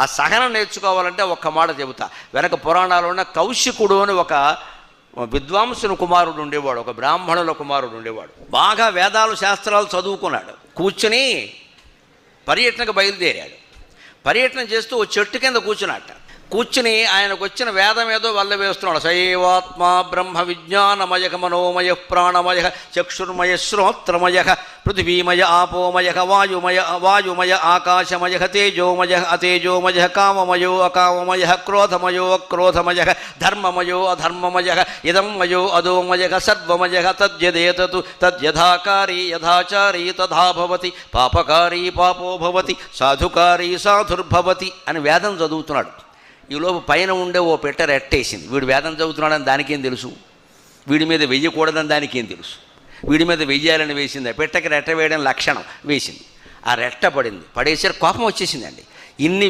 ఆ సహనం నేర్చుకోవాలంటే ఒక్క మాట చెబుతా. వెనక పురాణాలు ఉన్న కౌశికుడు అని ఒక విద్వాంసుని కుమారుడు ఉండేవాడు ఒక బ్రాహ్మణుల కుమారుడు ఉండేవాడు. బాగా వేదాలు శాస్త్రాలు చదువుకున్నాడు. కూర్చుని పర్యటనకు బయలుదేరాడు. పర్యటన చేస్తూ ఓ చెట్టు కింద కూర్చున్నట్ట కూర్చుని ఆయనకు వచ్చిన వేదం ఏదో వల్ల వేస్తున్నాడు శైవాత్మ బ్రహ్మ విజ్ఞానమయ మనోమయ ప్రాణమయ చక్షుర్మయ శ్రోత్రమయ పృథివీమయ ఆపోమయ వాయుమయ వాయుమయ ఆకాశమయ తేజోమయ అతేజోమయ కామమయో అకామమయ క్రోధమయో అక్రోధమయ ధర్మమయో అధర్మమయ ఇదం మయో అదోమయ సర్వమయ తద్యదేతతు తద్యథాకారీ యథాచారీ తథాభవతి పాపకారీ పాపోభవతి సాధుకారీ సాధుర్భవతి అని వేదం చదువుతున్నాడు. ఈలోపు పైన ఉండే ఓ పెట్టర్ రెట్టేసింది. వీడు వేదం చదువుతున్నాడని దానికేం తెలుసు? వీడి మీద వెయ్యకూడదని దానికేం తెలుసు? వీడి మీద వెయ్యాలని వేసింది? ఆ పెట్టకి రెట్ట వేయడం లక్షణం వేసింది. ఆ రెట్ట పడింది. పడేసరికి కోపం వచ్చేసిందండి. ఇన్ని